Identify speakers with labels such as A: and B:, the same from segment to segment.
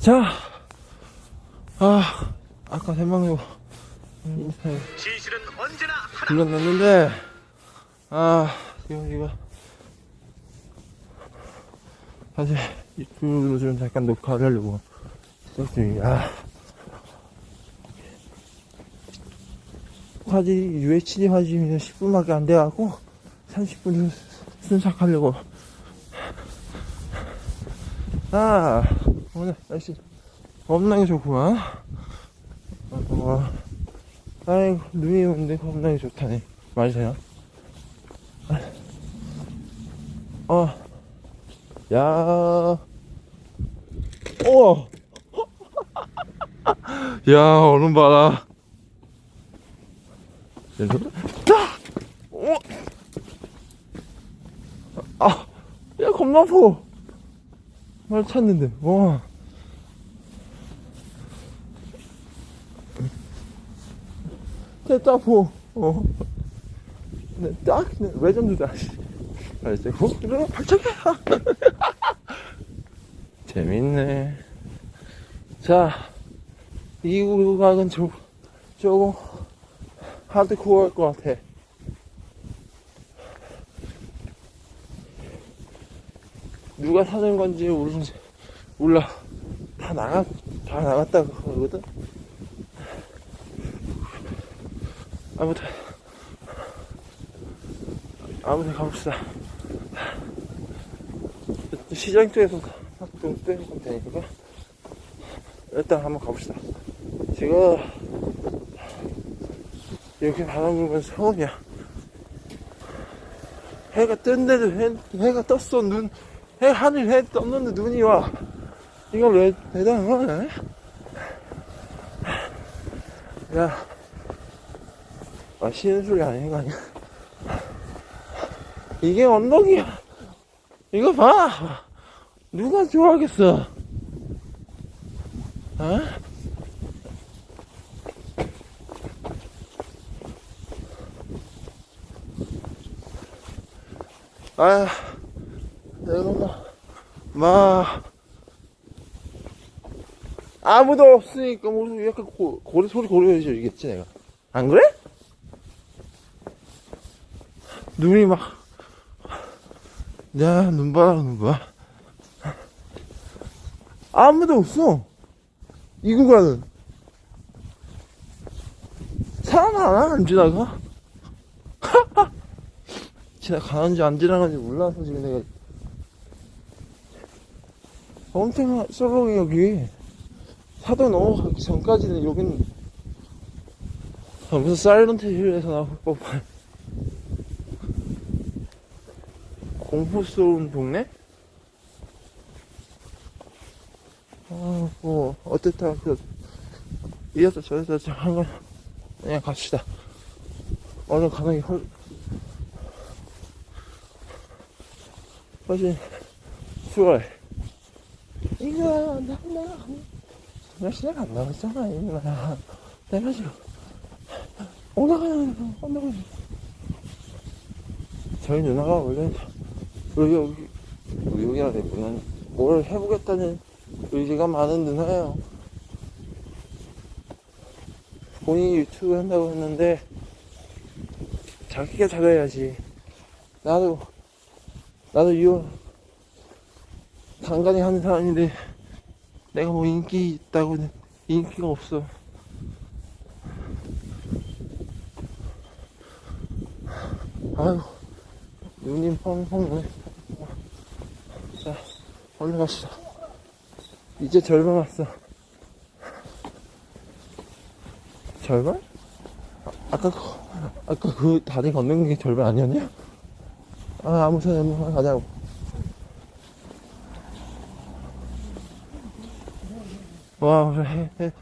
A: 자, 아, 아까 대망로 인사에
B: 진실은 언제나 하나.
A: 불렀는데, 아, 지금 이거, 사실 유튜브로 좀 잠깐 녹화를 하려고 시작 중이야. 화질, UHD 화질이 10분밖에 안 돼갖고, 30분을 순삭하려고. 아, 오늘 날씨 겁나게 좋구만. 어, 아이, 눈이 오는데 겁나게 좋다네. 말이 되나? 어, 야, 오! 야, 얼음 봐라. 딱! 오! 아, 야, 겁나 아파. 말 찾는데, 와. 됐다, 포. 어. 네, 딱, 네, 레전드다, 씨. 알지? 어? 그래, 발차기! 재밌네. 자, 이 구간은 좀, 조금, 하드코어 할것 같아. 누가 사는 건지 모르는지 몰라. 다 나가, 다 나갔다 그러거든? 아무튼, 아무튼 가봅시다. 시장 쪽에서 좀 떼면 되니까. 일단 한번 가봅시다. 지금, 이렇게 바람 불면 처음이야. 해가 뜬데도 해, 해가 떴어, 눈. 해, 하늘 해 떴는데 눈이 와. 이거 왜 대단한 거네? 야, 아, 쉬는 소리 아닌 거 아니야? 이게 언덕이야. 이거 봐. 누가 좋아하겠어? 어? 아, 내가 막, 막, 아무도 없으니까 무슨 약간 고, 고래 소리 고려해줘야겠지 내가. 안 그래? 눈이 막, 야, 눈 봐라, 눈 봐. 아무도 없어. 이 구간은. 사람 하나 안 지나가? 지나가는지 안 지나가는지 몰라서 지금 내가. 엄청 썰렁해, 여기. 사도 넘어가기 전까지는 여기는. 아, 무슨 사이런트 힐에서 나올 법한. 공포스러운 동네? 아, 뭐, 어쨌든, 그, 이어서 저래서 좀 한번, 그냥 갑시다. 얼른 가는 게 훨, 훨씬 수월. 이거, 나, 나, 나 시작 안 나갔잖아, 이거. 내가 지금, 올라가는 거. 저희 누나가 원래, 여기, 여기, 여기라 됐구나. 뭘 해보겠다는 의지가 많은 누나예요. 본인이 유튜브 한다고 했는데, 자기가 잘해야지. 나도, 나도 이 간간히 하는 사람인데, 내가 뭐 인기 있다고, 인기가 없어. 아유, 눈이 펑펑 오네. 자, 얼른 갑시다. 이제 절반 왔어. 절반? 아, 아까, 그- 아까 그 다리 걷는 게 절반 아니었냐? 아, 아무튼, 한번 가자고. 와, 해, 해,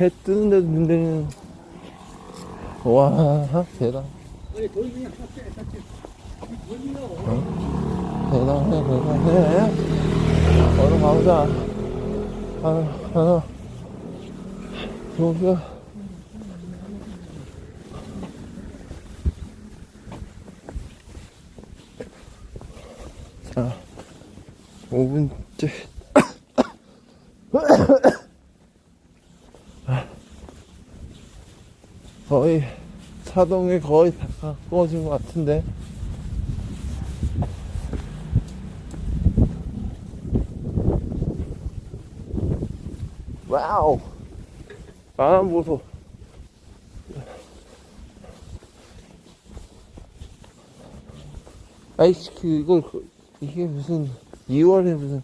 A: 해 뜨는데도 눈대는, 와, 대단. 어? 대단해, 대단해. 얼른 가보자. 아, 아, 저기야. 자, 5분째 거의 차동이 거의 다 가까워진 것 같은데. 와우. 바람 보소. 아이씨 그 이걸 그- 이게 무슨 2월에 무슨.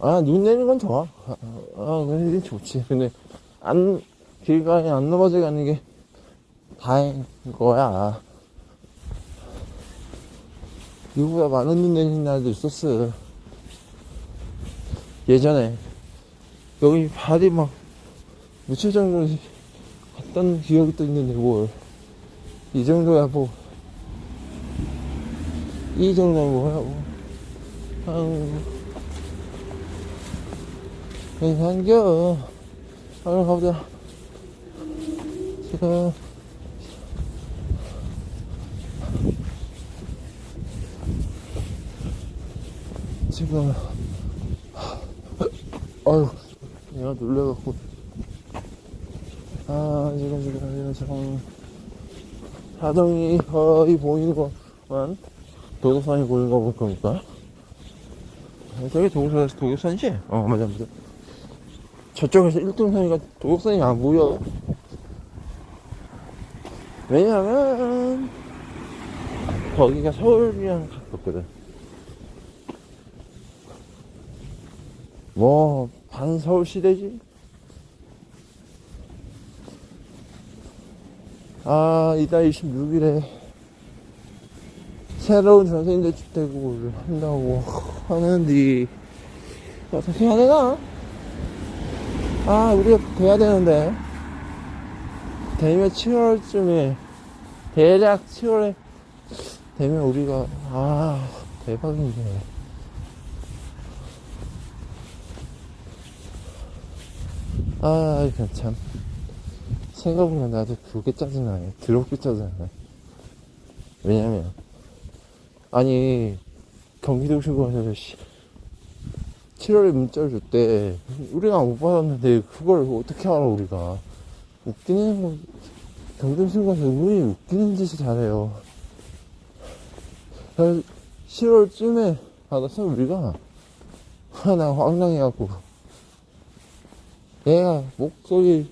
A: 아눈 내리는 건 좋아 아, 아 그래 이게 좋지. 근데 안 길가에 안 넘어져 가는 게 다행인 거야. 이거보다 많은 눈 내리는 날도 있었어. 예전에 여기 발이 막 며칠 정도 갔던 기억이 또 있는데 뭘. 이 정도야 뭐. 이 정도는 뭐야 뭐. 아유. 괜찮겨 얼른 가보자 지금 지금. 아유 내가 놀래갖고. 아 지금 지금 지금 사정이 거의 보이는 것만. 도덕산이 보이는 거볼 겁니까? 아, 저기 도덕산, 도덕산이지? 어 맞아 맞아. 저쪽에서 1등산이가 도덕산이 안 보여 왜냐면 거기가 서울이랑 가깝거든. 뭐 반서울 시대지? 아 이달 26일에 새로운 전세인대 주택을 한다고 하는데 어떻게 해야 되나? 아 우리가 돼야 되는데 되면 7월쯤에 대략 7월에 되면 우리가 아 대박인데. 아 이거 참. 생각보다 나도 그게 짜증나네. 더럽게 짜증나네. 왜냐면 아니 경기도시고에서 7월에 문자를 줬대. 우리가 못 받았는데 그걸 어떻게 알아 우리가 웃기는 거 경기도시고에서 우리 웃기는 짓을 잘해요. 그래서 10월쯤에 받았어 우리가 하나 황당해갖고 얘가 목소리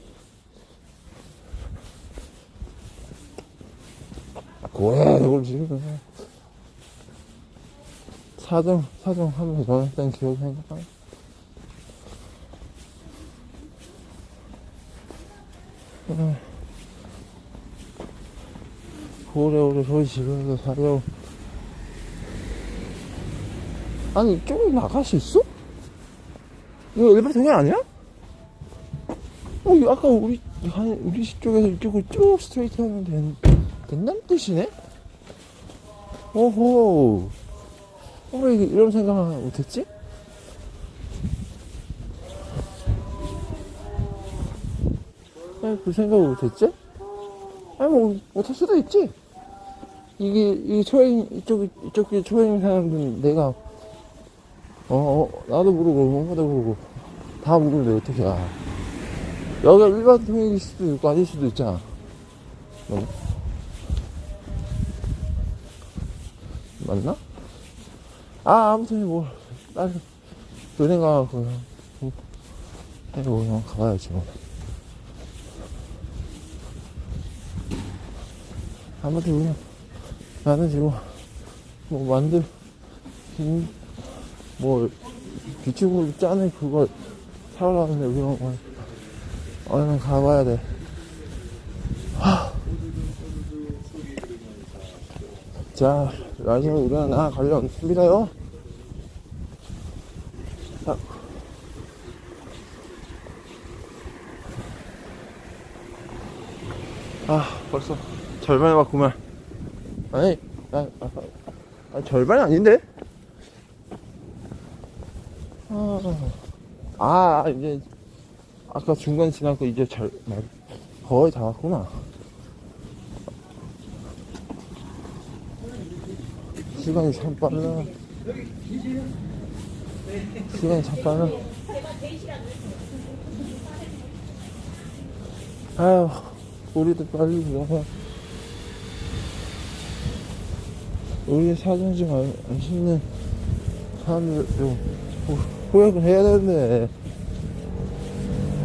A: 뭐야 이걸 지금. 사정 사정 하면서 전화했던 기억이 생각나 오래오래 소리 지르면서 살려고 아니 이쪽으로 나갈 수 있어? 이거 일반 통행 아니야? 어, 아까 우리 한 우리 집 쪽에서 이쪽으로 쭉 스트레이트 하면 된, 된다는 뜻이네? 오호 왜 이게 이런 생각을 못했지? 왜그 생각을 못했지? 아니 뭐 못할 수도 있지 이게 이게 초행 이쪽 이쪽 초행 사람들은 내가 어, 어 나도 모르고 엄마도 모르고 다 모르는데 어떻게 알아 여기가 일반 통행일 수도 있고 아닐 수도 있잖아 맞나? 맞나? 아 아무튼 뭐딸 은행 가고 그냥 그냥 가봐야지 뭐 아무튼 그냥 나는 지금 뭐 만들 음, 뭐 규칙으로 짜는 그걸 사러 가는데 우리가 뭐 얼른 가봐야 돼. 하. 자, 라디오 우리가 나 관련습니다요. 자. 아, 벌써 절반이 왔구만. 아니, 아, 아, 아, 절반이 아닌데? 아, 아, 이제 아까 중간 지나고 이제 잘 말- 거의 다 왔구나. 시간이 참 빨라. 시간이 잠깐은. 아유, 우리도 빨리 들어가. 우리 사정 좀 씹는 사람들 좀 후- 후회를 해야 되는데.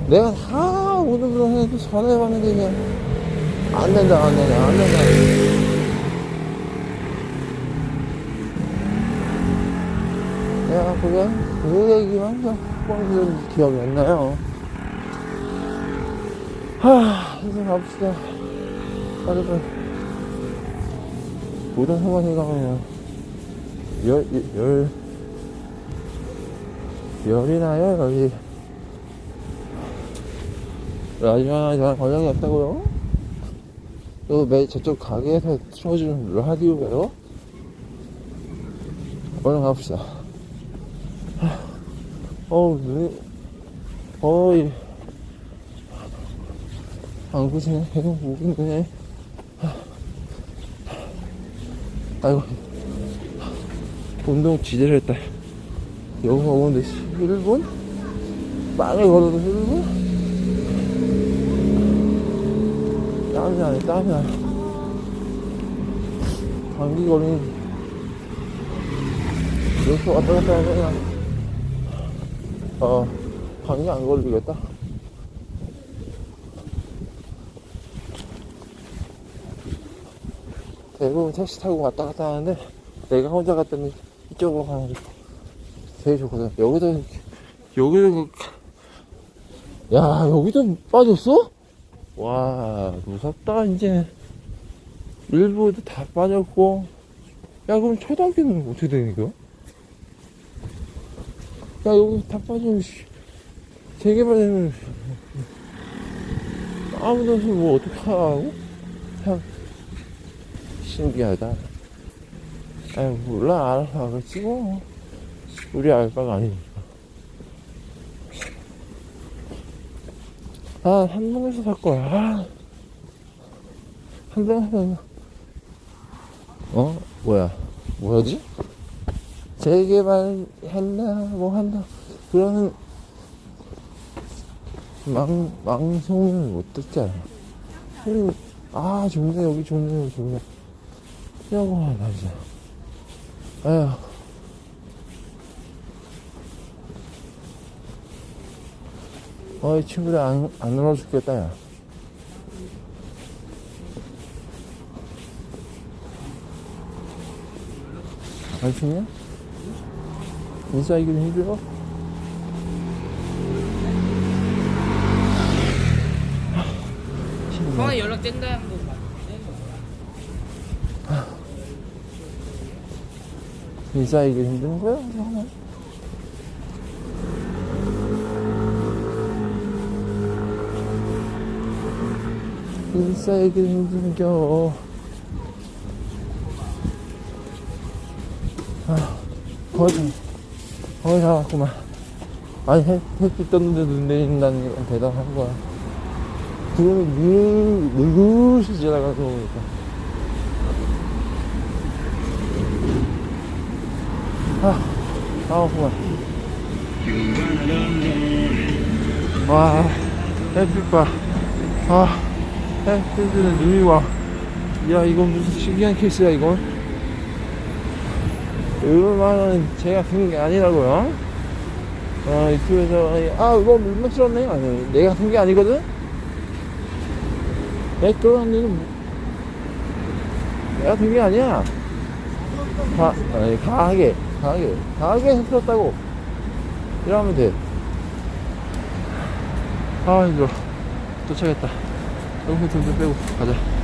A: 내가 다 오늘부터 해도 전화해봤는데 그냥 안 된다, 안 된다, 안 된다. 내가 그게 그 얘기만 뻥들 기억이 안 나요. 하, 이제 갑시다. 빨리 빨리. 모든 상황에 가면 열, 열, 열이 나요, 열이. 라디오나 저랑 관련이 없다고요? 또 매, 저쪽 가게에서 틀어주는 라디오가요? 얼른. 하, 어우, 눈이, 어이. 안 구시네. 계속 목이 드네. 아이고. 운동 지대로 했다. 여기서 오는데 1분? 빵을 걸어도 1분? 땀이 나네, 땀이 나. 감기 걸린, 이렇게 왔다 갔다 하면, 어, 감기 안 걸리겠다. 대부분 택시 타고 왔다 갔다 하는데, 내가 혼자 갔더니 이쪽으로 가는 게 되게 좋거든. 여기도, 여기도, 야, 여기도 빠졌어? 와, 무섭다, 이제. 일부도 다 빠졌고. 야, 그럼 초등학교는 어떻게 되는 거야? 야, 여기 다 빠지면, 씨. 재개발되면, 아무도 없이 뭐 어떡하고? 참, 신기하다. 아유, 몰라, 알아서 하겠지, 뭐. 우리 알바가 아니니까. 아, 한동에서 살 거야. 아. 한동에서. 어? 뭐야? 뭐였지? 재개발 한다, 뭐 한다. 그러는 망, 망송을 못 듣잖아. 아, 좋네, 여기 좋네, 여기 좋네. 이러고 말이야. 아휴. 어 이 친구들 안, 안 놀아 죽겠다 야 안 춥냐? 인사하기도 힘들어?
C: 성환이 연락 뗀다 한 번
A: 인사하기도 힘든 거야? 정말? 인사하기도 힘든 겨 아, 거의 다, 거의 다 왔구만 아니 해, 햇빛 떴는데 눈 내린다는 건 대단한 거야 구름이 늘, 느긋이 지나가서 오니까 아, 아프구만. 와, 햇빛 봐. 아, 햇빛에 눈이 와. 야, 이건 무슨 신기한 케이스야, 이건. 얼마는 제가 쓴게 아니라고요. 아, 유튜브에서, 아, 이거 물만 틀었네? 아니, 내가 쓴게 아니거든? 내 그런 일은 뭐- 내가 쓴게 아니야. 가, 아니, 강하게, 강하게, 강하게 했었다고. 이러면 돼. 아, 힘들어. 도착했다. 너무 좀 빼고 가자. 끝.